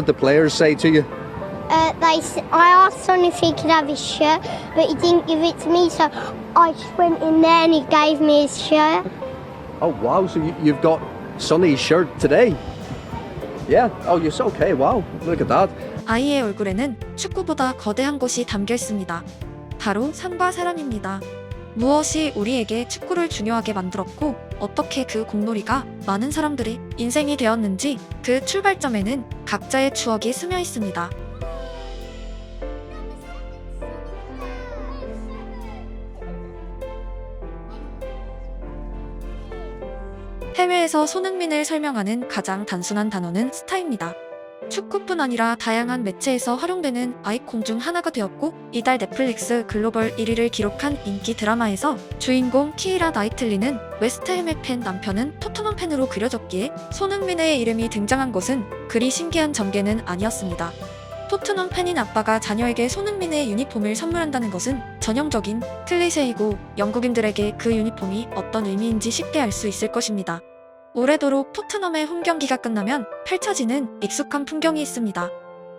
What did the players say to you? Uh, they, I asked Son if he could have his shirt, but he didn't give it to me, so I just went in there and he gave me his shirt. Oh wow! So you, you've got Sonny's shirt today? Yeah. Oh, you're so okay. Wow! Look at that. 아이의 얼굴에는 축구보다 거대한 것이 담겨 있습니다. 바로 삶과 사랑입니다. 무엇이 우리에게 축구를 중요하게 만들었고 어떻게 그 공놀이가 많은 사람들의 인생이 되었는지 그 출발점에는 각자의 추억이 스며 있습니다. 해외에서 손흥민을 설명하는 가장 단순한 단어는 스타입니다. 축구뿐 아니라 다양한 매체에서 활용되는 아이콘 중 하나가 되었고 이달 넷플릭스 글로벌 1위를 기록한 인기 드라마에서 주인공 키이라 나이틀리는 웨스트햄의 팬 남편은 토트넘 팬으로 그려졌기에 손흥민의 이름이 등장한 것은 그리 신기한 전개는 아니었습니다. 토트넘 팬인 아빠가 자녀에게 손흥민의 유니폼을 선물한다는 것은 전형적인 클리셰이고 영국인들에게 그 유니폼이 어떤 의미인지 쉽게 알 수 있을 것입니다. 오래도록 토트넘의 홈 경기가 끝나면 펼쳐지는 익숙한 풍경이 있습니다.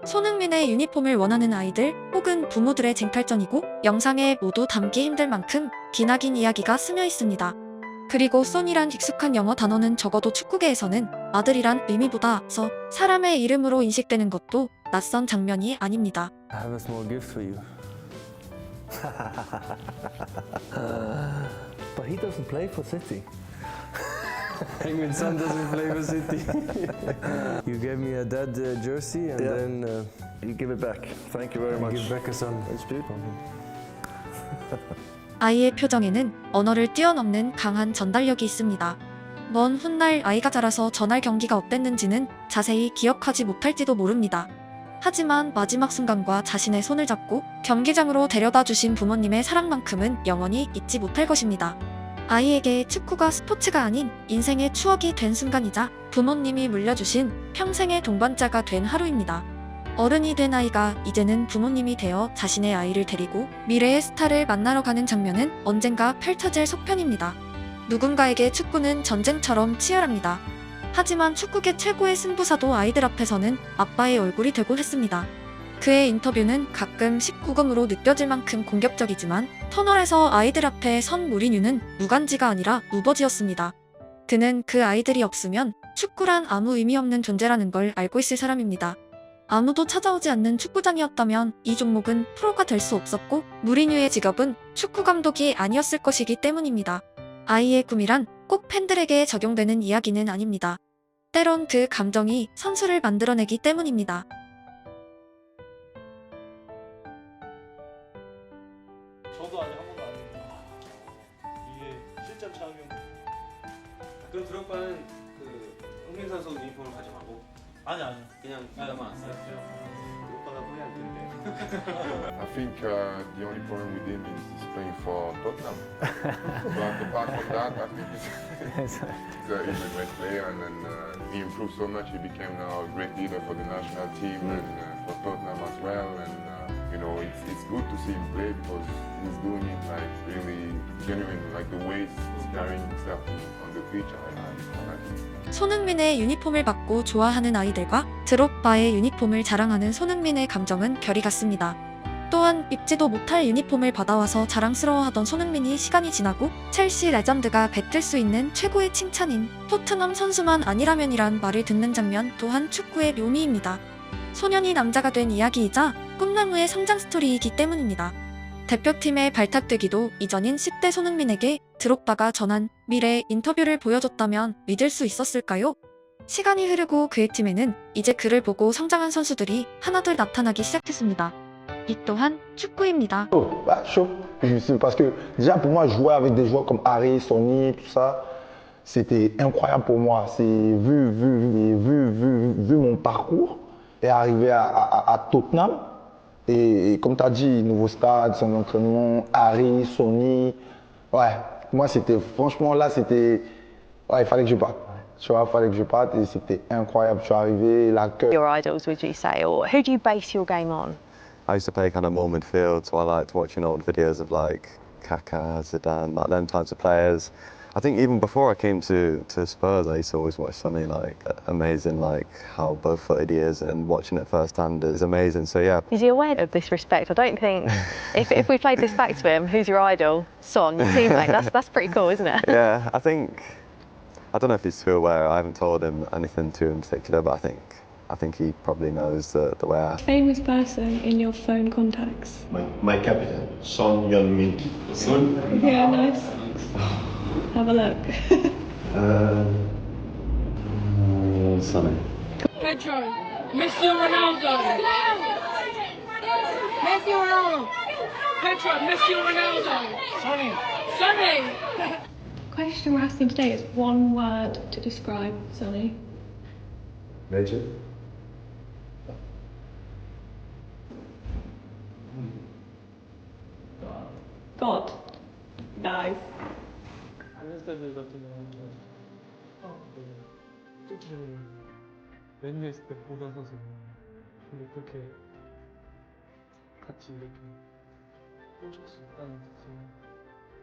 손흥민의 유니폼을 원하는 아이들 혹은 부모들의 쟁탈전이고 영상에 모두 담기 힘들 만큼 기나긴 이야기가 스며 있습니다. 그리고 쏜이란 익숙한 영어 단어는 적어도 축구계에서는 아들이란 의미보다서 사람의 이름으로 인식되는 것도 낯선 장면이 아닙니다. I have a small gift for you. but he doesn't play for City. You gave me a dad uh, jersey and Yeah. then uh, You give it back. Thank you very much. give back a son. It's beautiful. 아이의 표정에는 언어를 뛰어넘는 강한 전달력이 있습니다. 먼 훗날 아이가 자라서 전날 경기가 어땠는지는 자세히 기억하지 못할지도 모릅니다. 하지만 마지막 순간과 자신의 손을 잡고 경기장으로 데려다 주신 부모님의 사랑만큼은 영원히 잊지 못할 것입니다. 아이에게 축구가 스포츠가 아닌 인생의 추억이 된 순간이자 부모님이 물려주신 평생의 동반자가 된 하루입니다. 어른이 된 아이가 이제는 부모님이 되어 자신의 아이를 데리고 미래의 스타를 만나러 가는 장면은 언젠가 펼쳐질 속편입니다. 누군가에게 축구는 전쟁처럼 치열합니다. 하지만 축구계 최고의 승부사도 아이들 앞에서는 아빠의 얼굴이 되고 했습니다. 그의 인터뷰는 가끔 19금으로 느껴질 만큼 공격적이지만 터널에서 아이들 앞에 선 무리뉴는 무간지가 아니라 우버지였습니다. 그는 그 아이들이 없으면 축구란 아무 의미 없는 존재라는 걸 알고 있을 사람입니다. 아무도 찾아오지 않는 축구장이었다면 이 종목은 프로가 될 수 없었고 무리뉴의 직업은 축구 감독이 아니었을 것이기 때문입니다. 아이의 꿈이란 꼭 팬들에게 적용되는 이야기는 아닙니다. 때론 그 감정이 선수를 만들어내기 때문입니다. 아니 아니. 그냥 이거만 왔어요. 오빠가 후회 할 텐데. I think uh, the only problem with him is he's playing for Tottenham. but apart from that, I think he's, he's, a, he's a great player and, then uh, he improved so much. He became now a great leader for the national team and uh, for Tottenham as well. And uh, you know, it's, it's good to see him play because he's doing it like really genuine, like the way he's carrying himself on the pitch. I, I, I like it. 손흥민의 유니폼을 받고 좋아하는 아이들과 드롭바의 유니폼을 자랑하는 손흥민의 감정은 별이 같습니다. 또한 입지도 못할 유니폼을 받아와서 자랑스러워하던 손흥민이 시간이 지나고 첼시 레전드가 뱉을 수 있는 최고의 칭찬인 토트넘 선수만 아니라면이란 말을 듣는 장면 또한 축구의 묘미입니다. 소년이 남자가 된 이야기이자 꿈나무의 성장 스토리이기 때문입니다. 대표팀에 발탁되기도 이전인 10대 손흥민에게 드록바가 전한 미래의 인터뷰를 보여줬다면 믿을 수 있었을까요? 시간이 흐르고 그의 팀에는 이제 그를 보고 성장한 선수들이 하나둘 나타나기 시작했습니다. 이 또한 축구입니다. Oh, parce que déjà pour moi, jouer avec des joueurs comme Harry, Sonny, tout ça, c'était incroyable pour moi. C'est vu, vu, vu, vu, vu, vu mon parcours et arriver à, à- à Tottenham. Et, et comme tu as dit, nouveau stade, son entraînement, Harry, Sonny. Ouais, moi c'était franchement là, c'était. Ouais, il fallait que je parte. Tu vois, il fallait que je parte et c'était incroyable. Je suis arrivé, l'accueil. Your idols, would you say, or who do you base your game on? I used to play kind of more midfield, so I liked watching old videos of like Kaká, Zidane, like them types of players. I think even before I came to, to Spurs, I used to always watch Sonny, like amazing, like how both-footed he is, and watching it firsthand is amazing. So yeah, Is he aware of this respect? I don't think. if, if we played this back to him, who's your idol? Son, your teammate. That's that's pretty cool, isn't it? yeah, I think I don't know if he's too aware. I haven't told him anything too in particular, but I think I think he probably knows the, the way I Famous person in your phone contacts. My, my captain, Son Heung-min. Son? Yeah, nice. Have a look. Uh, Sonny. Pedro, Messi or Ronaldo? Messi or Ronaldo? Pedro, Messi or Ronaldo? Sonny. Sonny. Question we're asking today is one word to describe Sonny. Legend? 아메스타드 같은 경우는 네. 맨유 했을 때 보던 선수 근데 그렇게 같이 이렇게 있다는 자체가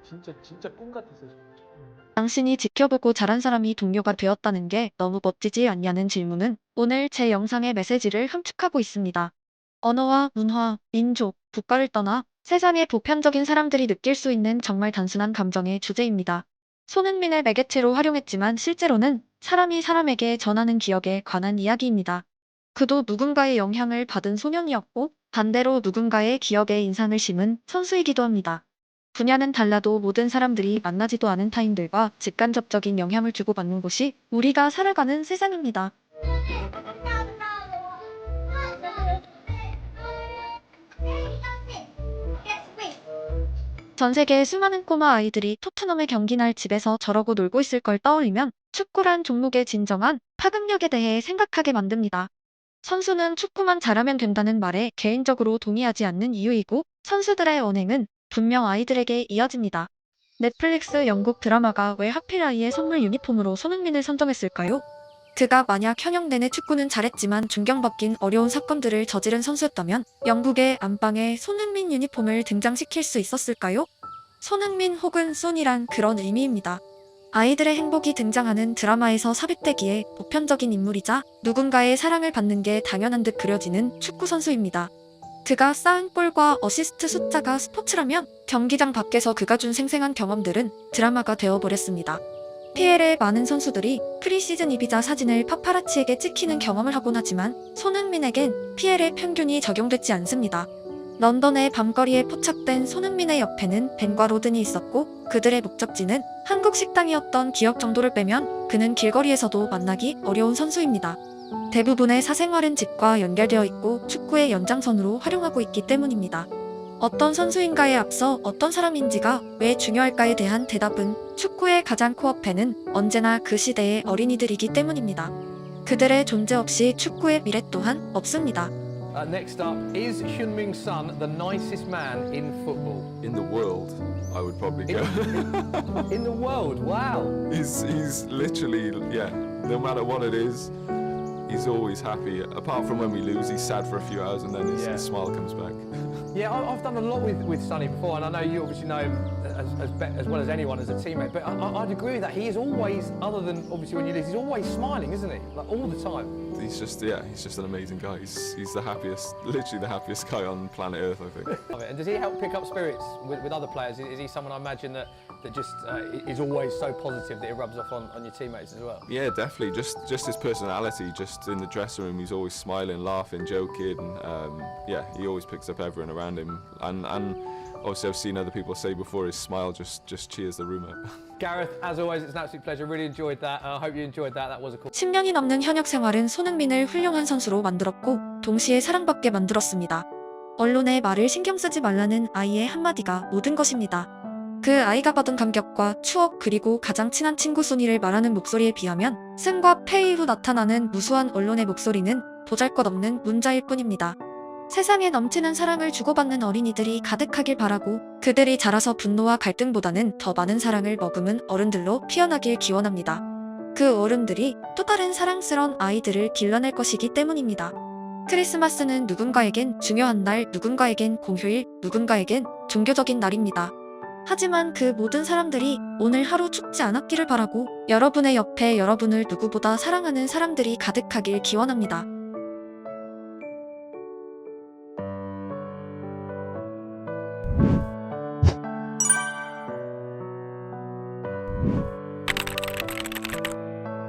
진짜 진짜 꿈 같았어요 저는. 당신이 지켜보고 자란 사람이 동료가 되었다는 게 너무 멋지지 않냐는 질문은 오늘 제 영상의 메시지를 함축하고 있습니다. 언어와 문화, 민족, 국가를 떠나 세상의 보편적인 사람들이 느낄 수 있는 정말 단순한 감정의 주제입니다. 손흥민을 매개체로 활용했지만 실제로는 사람이 사람에게 전하는 기억에 관한 이야기입니다. 그도 누군가의 영향을 받은 소년이었고 반대로 누군가의 기억에 인상을 심은 선수이기도 합니다. 분야는 달라도 모든 사람들이 만나지도 않은 타인들과 직간접적인 영향을 주고받는 곳이 우리가 살아가는 세상입니다. 전 세계의 수많은 꼬마 아이들이 토트넘의 경기 날 집에서 저러고 놀고 있을 걸 떠올리면 축구란 종목의 진정한 파급력에 대해 생각하게 만듭니다. 선수는 축구만 잘하면 된다는 말에 개인적으로 동의하지 않는 이유이고 선수들의 언행은 분명 아이들에게 이어집니다. 넷플릭스 영국 드라마가 왜 하필 아이의 선물 유니폼으로 손흥민을 선정했을까요? 그가 만약 현역 내내 축구는 잘했지만 중경받긴 어려운 사건들을 저지른 선수였다면 영국의 안방에 손흥민 유니폼을 등장시킬 수 있었을까요? 손흥민 혹은 손이란 그런 의미입니다. 아이들의 행복이 등장하는 드라마에서 삽입되기에 보편적인 인물이자 누군가의 사랑을 받는 게 당연한 듯 그려지는 축구 선수입니다. 그가 쌓은 골과 어시스트 숫자가 스포츠라면 경기장 밖에서 그가 준 생생한 경험들은 드라마가 되어버렸습니다. PL의 많은 선수들이 프리시즌 이비자 사진을 파파라치에게 찍히는 경험을 하곤 하지만 손흥민에겐 PL의 평균이 적용되지 않습니다. 런던의 밤거리에 포착된 손흥민의 옆에는 벤과 로든이 있었고 그들의 목적지는 한국 식당이었던 기억 정도를 빼면 그는 길거리에서도 만나기 어려운 선수입니다. 대부분의 사생활은 집과 연결되어 있고 축구의 연장선으로 활용하고 있기 때문입니다. 어떤 선수인가에 앞서 어떤 사람인지가 왜 중요할까에 대한 대답은 축구의 가장 코어팬은 언제나 그 시대의 어린이들이기 때문입니다. 그들의 존재 없이 축구의 미래 또한 없습니다. Uh, next up, is Hyunmin Son the nicest man in football? In the world, I would probably go. In the world, wow. he's he's literally yeah. No matter what it is, he's always happy. Apart from when we lose, he's sad for a few hours and then his, Yeah. his smile comes back. Yeah, I've done a lot with, with Sonny before, and I know you obviously know him as, as, be- as well as anyone as a teammate. But I, I- I'd agree with that. He is always, other than obviously when you lose, he's always smiling, isn't he? Like all the time. He's just yeah, he's just an amazing guy. He's he's the happiest, literally the happiest guy on planet Earth, I think. And does he help pick up spirits with, with other players? Is, he someone I imagine that, that just uh, is always so positive that it rubs off on, on your teammates as well? Yeah, definitely. Just just his personality, just in the dressing room, he's always smiling, laughing, joking. Um, yeah, he always picks up everyone around him, and and obviously I've seen other people say before is smile just just cheers the room up. Gareth, as always, it's an absolute pleasure. Really enjoyed that. I hope you enjoyed that. That was a cool. 10년이 넘는 현역 생활은 손흥민을 훌륭한 선수로 만들었고 동시에 사랑받게 만들었습니다. 언론의 말을 신경 쓰지 말라는 아이의 한마디가 모든 것입니다. 그 아이가 받은 감격과 추억 그리고 가장 친한 친구 순이를 말하는 목소리에 비하면 승과 패 이 후 나타나는 무수한 언론의 목소리는 보잘것없는 문자일 뿐입니다. 세상에 넘치는 사랑을 주고받는 어린이들이 가득하길 바라고 그들이 자라서 분노와 갈등보다는 더 많은 사랑을 머금은 어른들로 피어나길 기원합니다. 그 어른들이 또 다른 사랑스러운 아이들을 길러낼 것이기 때문입니다. 크리스마스는 누군가에겐 중요한 날, 누군가에겐 공휴일, 누군가에겐 종교적인 날입니다. 하지만 그 모든 사람들이 오늘 하루 죽지 않았기를 바라고 여러분의 옆에 여러분을 누구보다 사랑하는 사람들이 가득하길 기원합니다.